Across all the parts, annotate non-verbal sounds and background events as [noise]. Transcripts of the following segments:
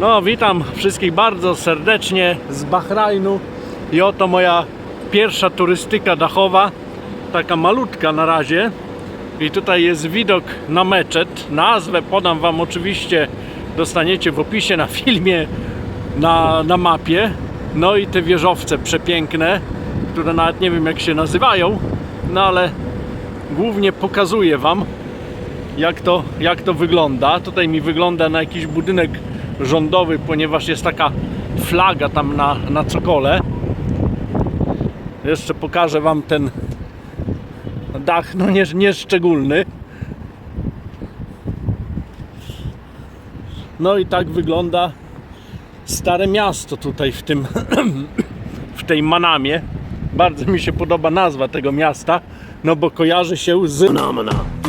No, witam wszystkich bardzo serdecznie z Bahrajnu i oto moja pierwsza turystyka dachowa, taka malutka na razie. I tutaj jest widok na meczet. Nazwę podam Wam oczywiście, dostaniecie w opisie na filmie, na, na mapie. No i te wieżowce przepiękne, które nawet nie wiem jak się nazywają, no ale głównie pokazuję Wam jak to, jak to wygląda. Tutaj mi wygląda na jakiś budynek rządowy, ponieważ jest taka flaga tam na, na cokole. Jeszcze pokażę Wam ten dach, no nie, nie. No i tak wygląda stare miasto tutaj w tym [clears throat] w tej Manamie. Bardzo mi się podoba nazwa tego miasta, no bo kojarzy się z Manamana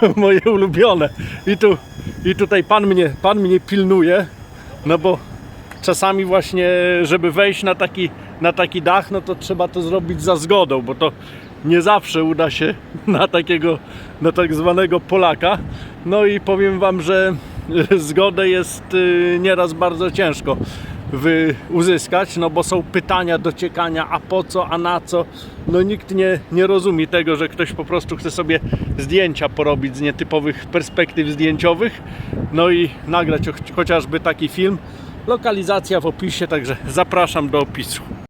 [laughs] moje ulubione. I tu i tutaj pan mnie, pan mnie pilnuje, no bo czasami właśnie, żeby wejść na taki, na taki dach, no to trzeba to zrobić za zgodą, bo to nie zawsze uda się [laughs] na takiego, na tak zwanego Polaka. No i powiem wam, że [laughs] zgodę jest y, nieraz bardzo ciężko wy uzyskać, no bo są pytania dociekania, a po co, a na co. No nikt nie, nie rozumie tego, że ktoś po prostu chce sobie zdjęcia porobić z nietypowych perspektyw zdjęciowych, no i nagrać cho- chociażby taki film. Lokalizacja w opisie, także zapraszam do opisu.